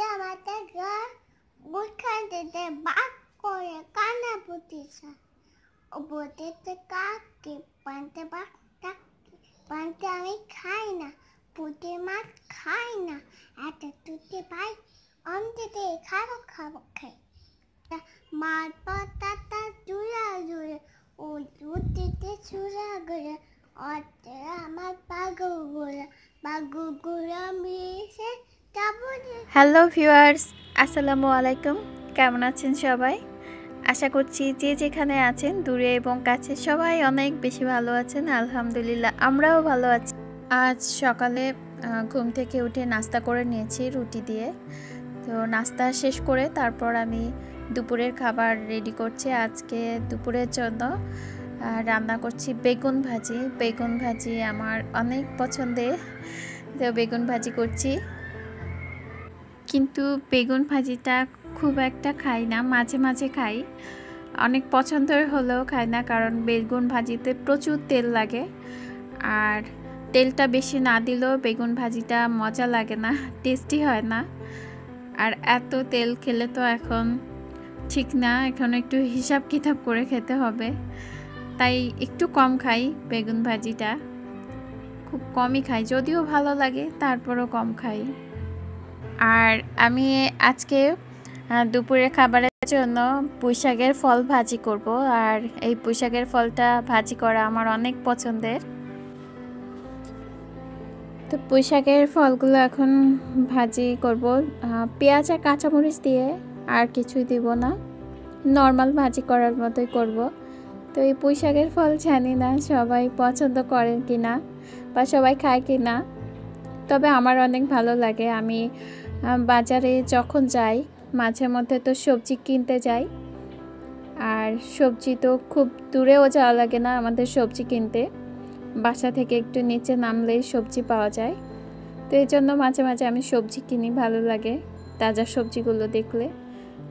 বলতে আমাদের ঘর দিতে বাক করে কানা পুতিছে ও বলতে কাকে পান্তে বাক আমি খাই না পুঁটি মাছ খাই না এত তুতে ভাই অন্তিতে খাব খাব খাই মার পাতাটা জুড়া জুড়ে ও দুটিতে চূড়া করে অতে আমার পাগু গুড়া পাগু গুড়া মিশে হ্যালো ভিউয়ার্স, আসসালামু আলাইকুম। কেমন আছেন সবাই? আশা করছি যে যেখানে আছেন, দূরে এবং কাছে সবাই অনেক বেশি ভালো আছেন, আলহামদুলিল্লাহ আমরাও ভালো আছি। আজ সকালে ঘুম থেকে উঠে নাস্তা করে নিয়েছি রুটি দিয়ে। তো নাস্তা শেষ করে তারপর আমি দুপুরের খাবার রেডি করছি আজকে দুপুরের জন্য। রান্না করছি বেগুন ভাজি। বেগুন ভাজি আমার অনেক পছন্দের। তো বেগুন ভাজি করছি। কিন্তু বেগুন ভাজিটা খুব একটা খাই না, মাঝে মাঝে খাই। অনেক পছন্দের হলেও খাই না কারণ বেগুন ভাজিতে প্রচুর তেল লাগে। আর তেলটা বেশি না দিলেও বেগুন ভাজিটা মজা লাগে না টেস্টি হয় না। আর এত তেল খেলে তো এখন ঠিক না, এখন একটু হিসাব কিতাব করে খেতে হবে। তাই একটু কম খাই বেগুন ভাজিটা। খুব কমই খাই, যদিও ভালো লাগে, তারপরও কম খাই। আর আমি আজকে দুপুরের খাবারের জন্য পুঁইশাকের ফল ভাজি করব। আর এই পুঁইশাকের ফলটা ভাজি করা আমার অনেক পছন্দের। তো পুঁইশাকের ফলগুলো এখন ভাজি করব। পেঁয়াজ আর কাঁচামরিচ দিয়ে আর কিছুই দিব না। নর্মাল ভাজি করার মতোই করব। তো এই পুঁইশাকের ফল জানি না সবাই পছন্দ করেন কি না বা সবাই খায় কি না তবে আমার অনেক ভালো লাগে। আমি বাজারে যখন যাই, মাঝে মধ্যে তো সবজি কিনতে যাই। আর সবজি তো খুব দূরেও যাওয়া লাগে না আমাদের সবজি কিনতে। বাসা থেকে একটু নিচে নামলেই সবজি পাওয়া যায়। তো এই জন্য মাঝে মাঝে আমি সবজি কিনি, ভালো লাগে তাজা সবজিগুলো দেখলে।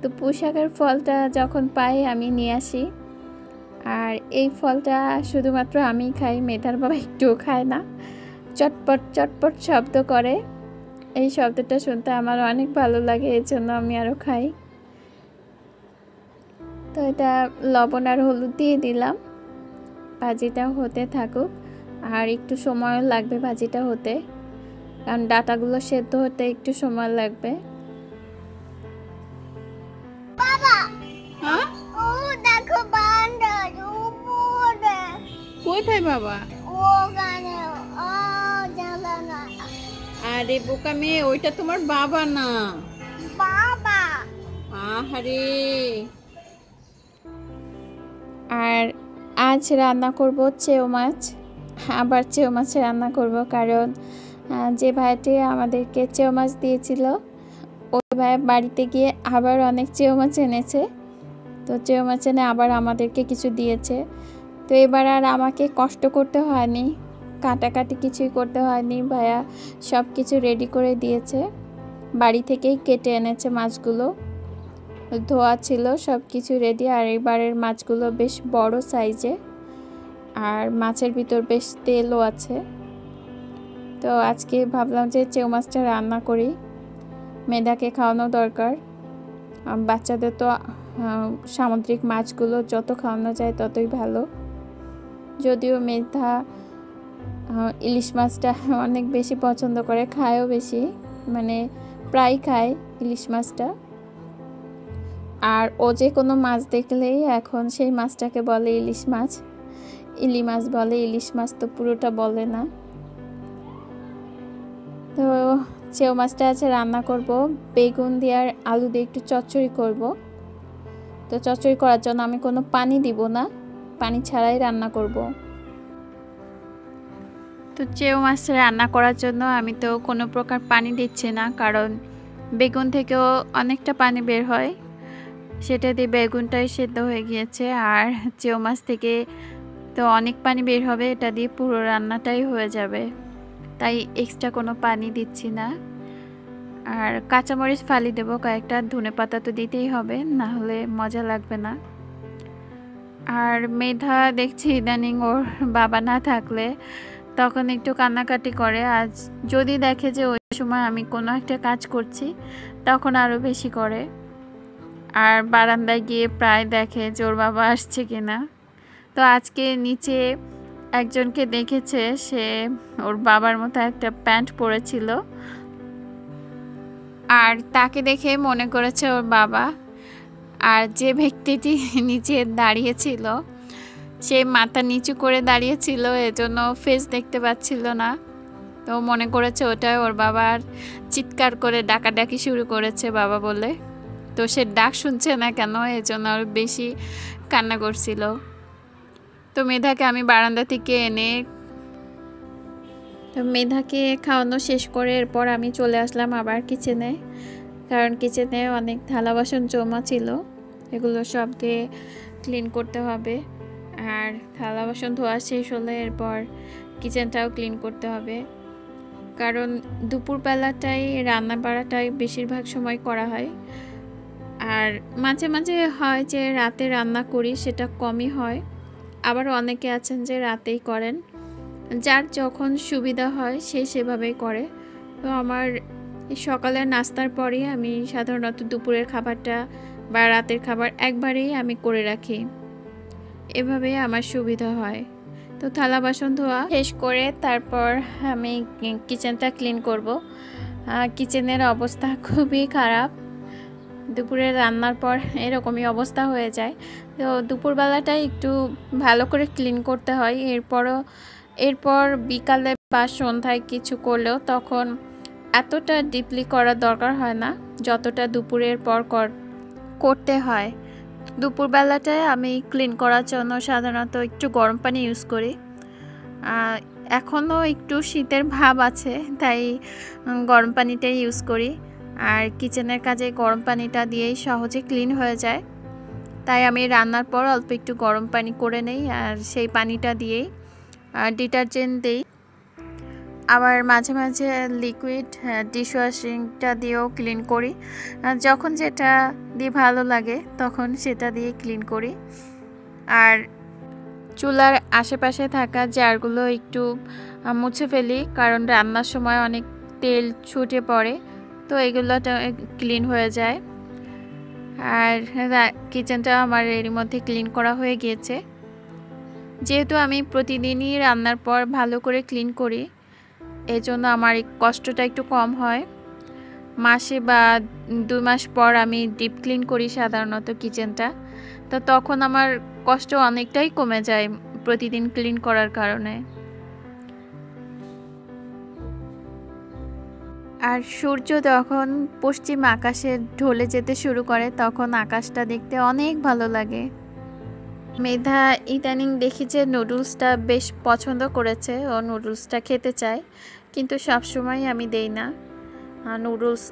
তো পুঁশাকের ফলটা যখন পাই আমি নিয়ে আসি। আর এই ফলটা শুধুমাত্র আমি খাই, মেধার বাবা একটুও খায় না। চটপট চটপট শব্দ করে। এই শব্দটা শুনতে আমার অনেক ভালো লাগে এই জন্য আমি আরও খাই। তো এটা লবণ আর হলুদ দিয়ে দিলাম। ভাজিটা হতে থাকুক আর একটু সময়ও লাগবে ভাজিটা হতে। কারণ ডাটাগুলো সেদ্ধ হতে একটু সময় লাগবে। বাবা! হ্যাঁ? কোথায় বাবা? আরে বোকা মেয়ে ওইটা তোমার বাবা না। বাবা। আহারে। আর আজ রান্না করব চেও মাছ আবার চেও মাছ রান্না করব কারণ যে ভাইটি আমাদেরকে চেও মাছ দিয়েছিল ওই ভাই বাড়িতে গিয়ে আবার অনেক চেও মাছ এনেছে তো চেও মাছ এনে আবার আমাদেরকে কিছু দিয়েছে। তো এবার আর আমাকে কষ্ট করতে হয়নি। কাটাকাটি কিছুই করতে হয়নি, ভাইয়া সব কিছু রেডি করে দিয়েছে। বাড়ি থেকেই কেটে এনেছে মাছগুলো। ধোয়া ছিল সব কিছু রেডি আর এবারের মাছগুলো বেশ বড় সাইজে আর মাছের ভিতর বেশ তেলও আছে। তো আজকে ভাবলাম যে চেউ মাছটা রান্না করি। মেধাকে খাওয়ানো দরকার। বাচ্চাদের তো সামুদ্রিক মাছগুলো যত খাওয়ানো যায় ততই ভালো। যদিও মেধা ইলিশ মাছটা অনেক বেশি পছন্দ করে, খায়ও বেশি মানে প্রায় খায় ইলিশ মাছটা। আর ও যে কোনো মাছ দেখলেই এখন সেই মাছটাকে বলে ইলিশ মাছ। ইলি মাছ বলে ইলিশ মাছ তো পুরোটা বলে না। তো চেউ মাছটা আছে, রান্না করব। বেগুন দিয়ে আর আলু দিয়ে একটু চচ্চড়ি করব। তো চচ্চড়ি করার জন্য আমি কোনো পানি দিব না, পানি ছাড়াই রান্না করব। তো চেউ মাছ রান্না করার জন্য আমি তো কোনো প্রকার পানি দিচ্ছি না, কারণ বেগুন থেকেও অনেকটা পানি বের হয়। সেটা দিয়ে বেগুনটাই সেদ্ধ হয়ে গিয়েছে, আর চেউ মাছ থেকে তো অনেক পানি বের হবে, এটা দিয়ে পুরো রান্নাটাই হয়ে যাবে। তাই এক্সট্রা কোনো পানি দিচ্ছি না। আর কাঁচামরিচ ফালি দেবো, কয়েকটা ধনে পাতা তো দিতেই হবে, না হলে মজা লাগবে না। আর মেধা দেখছি ইদানিং ওর বাবা না থাকলে তখন একটু কান্নাকাটি করে। আজ যদি দেখে যে ওই সময় আমি কোনো একটা কাজ করছি, তখন আরও বেশি করে। আর বারান্দায় গিয়ে প্রায় দেখে যে ওর বাবা আসছে কিনা। তো আজকে নিচে একজনকে দেখেছে, সে ওর বাবার মতো একটা প্যান্ট পরেছিল। আর তাকে দেখে মনে করেছে ওর বাবা। আর যে ব্যক্তিটি নিচে দাঁড়িয়েছিল সে মাথা নিচু করে দাঁড়িয়েছিল, এজন্য ফেস দেখতে পাচ্ছিল না। তো মনে করেছে ওটাই ওর বাবার চিৎকার করে ডাকাডাকি শুরু করেছে বাবা বলে। তো সে ডাক শুনছে না কেন, এজন্য আরও বেশি কান্না করছিল। তো মেধাকে আমি বারান্দা থেকে এনে তো মেধাকে খাওয়ানো শেষ করে এরপর আমি চলে আসলাম আবার কিচেনে কারণ কিচেনে অনেক থালা বাসন জমা ছিল, এগুলো সব দিয়ে ক্লিন করতে হবে। আর থালা বাসন ধোয়া শেষ হলে এরপর কিচেনটাও ক্লিন করতে হবে। কারণ দুপুরবেলাটাই রান্না বাড়াটাই বেশিরভাগ সময় করা হয়। আর মাঝে মাঝে হয় যে রাতে রান্না করি, সেটা কমই হয়। আবার অনেকে আছেন যে রাতেই করেন। যার যখন সুবিধা হয়, সে সেভাবেই করে। তো আমার সকালের নাস্তার পরেই আমি সাধারণত দুপুরের খাবারটা বা রাতের খাবার একবারেই আমি করে রাখি। এভাবেই আমার সুবিধা হয়। তো থালা বাসন ধোয়া শেষ করে তারপর আমি কিচেনটা ক্লিন করব। কিচেনের অবস্থা খুবই খারাপ। দুপুরে রান্নার পর এরকমই অবস্থা হয়ে যায়। তো দুপুরবেলাটা একটু ভালো করে ক্লিন করতে হয়। এরপরও, এরপর বিকালে বা সন্ধ্যায় কিছু করলেও তখন এতটা ডিপলি করার দরকার হয় না, যতটা দুপুরের পর করতে হয়। দুপুরবেলাটায় আমি ক্লিন করার জন্য সাধারণত একটু গরম পানি ইউজ করি। এখনও একটু শীতের ভাব আছে, তাই গরম পানিটাই ইউজ করি। আর কিচেনের কাজে গরম পানিটা দিয়েই সহজে ক্লিন হয়ে যায়। তাই আমি রান্নার পর অল্প একটু গরম পানি করে নেই, আর সেই পানিটা দিয়েই ডিটারজেন্ট দিই। আবার মাঝে মাঝে লিকুইড ডিশওয়াশিংটা দিয়েও ক্লিন করি। যখন যেটা দিয়ে ভালো লাগে, তখন সেটা দিয়ে ক্লিন করি। আর চুলার আশেপাশে থাকা জারগুলো একটু মুছে ফেলি, কারণ রান্নার সময় অনেক তেল ছুটে পড়ে, তো এগুলোটা ক্লিন হয়ে যায়। আর কিচেনটা আমার এর মধ্যে ক্লিন করা হয়ে গিয়েছে। যেহেতু আমি প্রতিদিনই রান্নার পর ভালো করে ক্লিন করি এই জন্য আমার কষ্টটা একটু কম হয়। মাসে বা দুই মাস পর আমি ডিপ ক্লিন করি সাধারণত কিচেনটা তো তখন আমার কষ্ট অনেকটাই কমে যায় প্রতিদিন ক্লিন করার কারণে। আর সূর্য যখন পশ্চিম আকাশে ঢলে যেতে শুরু করে, তখন আকাশটা দেখতে অনেক ভালো লাগে। মেধা ইদানিং দেখি যে নুডলসটা বেশ পছন্দ করেছে। ও নুডলসটা খেতে চায়, কিন্তু সবসময় আমি দেই না। নুডলস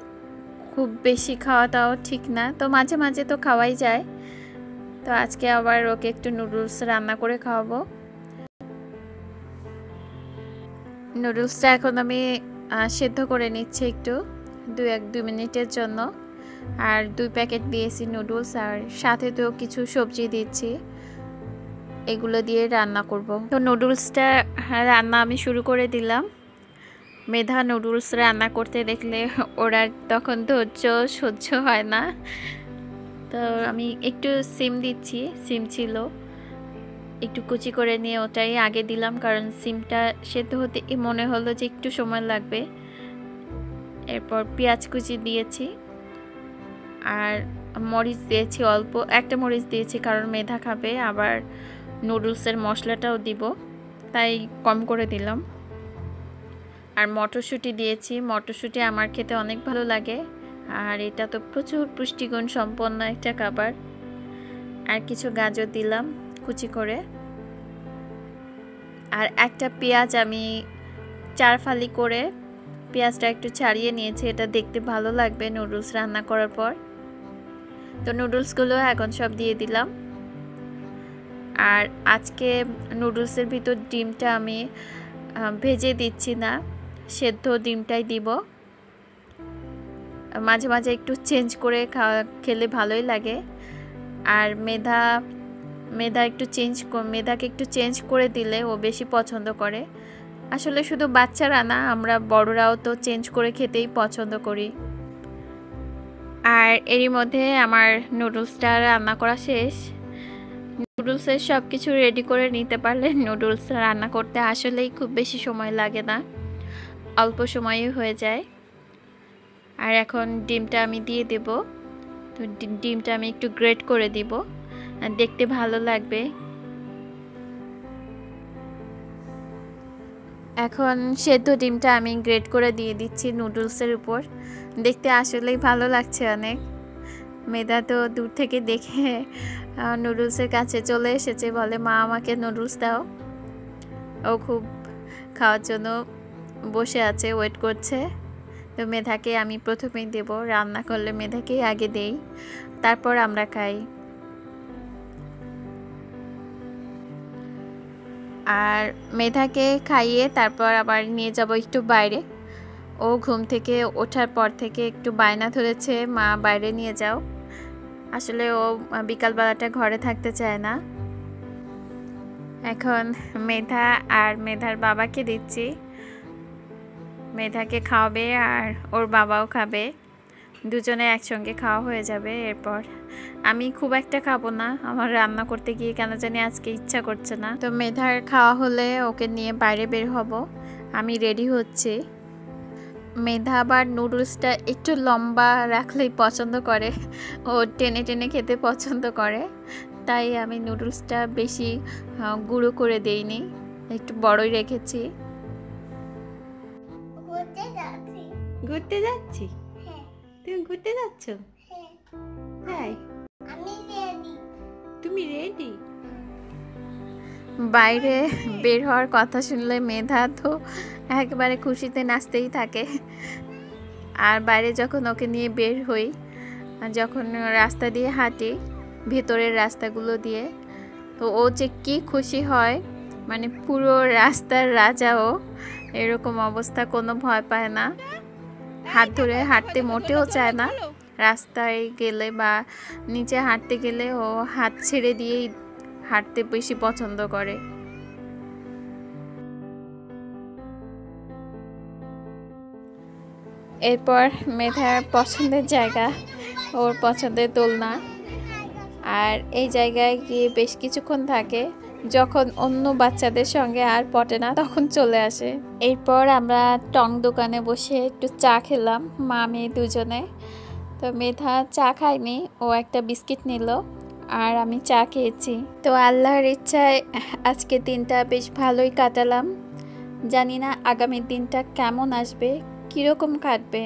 খুব বেশি খাওয়াটাও ঠিক না, তো মাঝে মাঝে তো খাওয়াই যায়। তো আজকে আবার ওকে একটু নুডলস রান্না করে খাওয়াবো। নুডলসটা এখন আমি সেদ্ধ করে নিচ্ছি একটু, দু এক, দুই মিনিটের জন্য। আর দুই প্যাকেট দিয়েছি নুডলস, আর সাথে তো কিছু সবজি দিচ্ছি। এগুলো দিয়ে রান্না করব। তো নুডলসটা রান্না আমি শুরু করে দিলাম। মেধা নুডলস রান্না করতে দেখলে ওরা তখন ধৈর্য সহ্য হয় না। তো আমি একটু সিম দিচ্ছি, সিম ছিল। একটু কুচি করে নিয়ে ওটাই আগে দিলাম কারণ সিমটা সেদ্ধ হতে মনে হলো যে একটু সময় লাগবে। এরপর পেঁয়াজ কুচি দিয়েছি। আর মরিচ দিয়েছি, অল্প একটা মরিচ দিয়েছি কারণ মেধা খাবে, আবার নুডলসের মশলাটাও দিব, তাই কম করে দিলাম। আর মটরশুঁটি দিয়েছি, মটরশুঁটি আমার খেতে অনেক ভালো লাগে। আর এটা তো প্রচুর পুষ্টিগুণ সম্পন্ন একটা খাবার। আর কিছু গাজর দিলাম কুচি করে। আর একটা পেঁয়াজ আমি চার ফালি করে পেঁয়াজটা একটু ছাড়িয়ে নিয়েছি, এটা দেখতে ভালো লাগবে নুডলস রান্না করার পর। তো নুডলসগুলো এখন সব দিয়ে দিলাম। আর আজকে নুডলসের ভিতর ডিমটা আমি ভেজে দিচ্ছি না। সেদ্ধ ডিমটাই দিব। মাঝে মাঝে একটু চেঞ্জ করে খেলে ভালোই লাগে। আর মেধা মেধা একটু চেঞ্জ মেধাকে একটু চেঞ্জ করে দিলে ও বেশি পছন্দ করে। আসলে শুধু বাচ্চারা না, আমরা বড়রাও তো চেঞ্জ করে খেতেই পছন্দ করি। আর এরই মধ্যে আমার নুডলসটা রান্না করা শেষ। নুডলসের সব কিছু রেডি করে নিতে পারলে নুডলস রান্না করতে আসলেই খুব বেশি সময় লাগে না। অল্প সময়ে হয়ে যায়। আর এখন ডিমটা আমি দিয়ে দেব। তো ডিমটা আমি একটু গ্রেট করে দিব। দেখতে ভালো লাগবে। এখন সেদ্ধ ডিমটা আমি গ্রেট করে দিয়ে দিচ্ছি নুডলসের উপর। দেখতে আসলেই ভালো লাগছে অনেক। মেধা তো দূর থেকে দেখে নুডলসের কাছে চলে এসেছে, বলে, মা, আমাকে নুডলস দাও। ও খুব খাওয়ার জন্য বসে আছে, ওয়েট করছে। তো মেধাকে আমি প্রথমেই দেব, রান্না করলে মেধাকেই আগে দেই, তারপর আমরা খাই। আর মেধাকে খাইয়ে তারপর আবার নিয়ে যাব একটু বাইরে। ও ঘুম থেকে ওঠার পর থেকে একটু বায়না ধরেছে, মা, বাইরে নিয়ে যাও। আসলে ও বিকালবেলাটা ঘরে থাকতে চায় না। এখন মেধা আর মেধার বাবাকে দিচ্ছি। মেধাকে খাওয়াবে আর ওর বাবাও খাবে। দুজনে একসঙ্গে খাওয়া হয়ে যাবে এরপর। আমি খুব একটা খাব না, আমার রান্না করতে গিয়ে কেন জানি আজকে ইচ্ছা করছে না। তো মেধার খাওয়া হলে ওকে নিয়ে বাইরে বের হব। আমি রেডি হচ্ছি। মেধা আবার নুডলসটা একটু লম্বা রাখলেই পছন্দ করে। ও টেনে টেনে খেতে পছন্দ করে। তাই আমি নুডলসটা বেশি গুঁড়ো করে দেইনি একটু বড়ই রেখেছি। ঘুরতে যাচ্ছি। ঘুরতে যাচ্ছি? হ্যাঁ। তুমি ঘুরতে যাচ্ছ? বাইরে বের হওয়ার কথা শুনলে মেধা তো একবারে খুশিতে নাচতেই থাকে। আর বাইরে যখন ওকে নিয়ে বের হই, যখন রাস্তা দিয়ে হাঁটি, ভেতরের রাস্তাগুলো দিয়ে, তো ও যে কি খুশি হয় মানে পুরো রাস্তার রাজাও এরকম অবস্থা, কোনো ভয় পায় না। হাত ধরে হাঁটতে মোটেও চায় না। রাস্তায় গেলে বা নিচে হাঁটতে গেলে ও হাত ছেড়ে দিয়েই হাঁটতে বেশি পছন্দ করে। এরপর মেধার পছন্দের জায়গা, ওর পছন্দের দোলনা। আর এই জায়গায় গিয়ে বেশ কিছুক্ষণ থাকে, যখন অন্য বাচ্চাদের সঙ্গে আর পটে না, তখন চলে আসে। এরপর আমরা টং দোকানে বসে একটু চা খেলাম, মা, মেয়ে দুজনে। তো মেধা চা খায়নি, ও একটা বিস্কিট নিল। আর আমি চা খেয়েছি। তো আল্লাহর ইচ্ছায় আজকে দিনটা বেশ ভালোই কাটালাম। জানি না আগামী দিনটা কেমন আসবে, কীরকম কাটবে।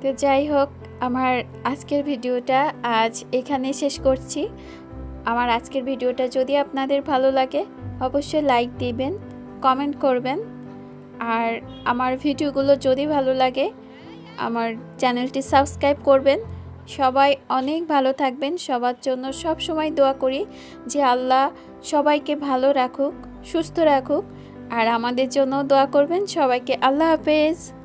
তো যাই হোক, আমার আজকের ভিডিওটা আজ এখানে শেষ করছি। আমার আজকের ভিডিওটা যদি আপনাদের ভালো লাগে, অবশ্যই লাইক দিবেন, কমেন্ট করবেন। আর আমার ভিডিওগুলো যদি ভালো লাগে, আমার চ্যানেলটি সাবস্ক্রাইব করবেন। সবাই অনেক ভালো থাকবেন। সবার জন্য সব সময় দোয়া করি যে আল্লাহ সবাইকে ভালো রাখুক, সুস্থ রাখুক। আর আমাদের জন্য দোয়া করবেন। সবাইকে আল্লাহ হাফেজ।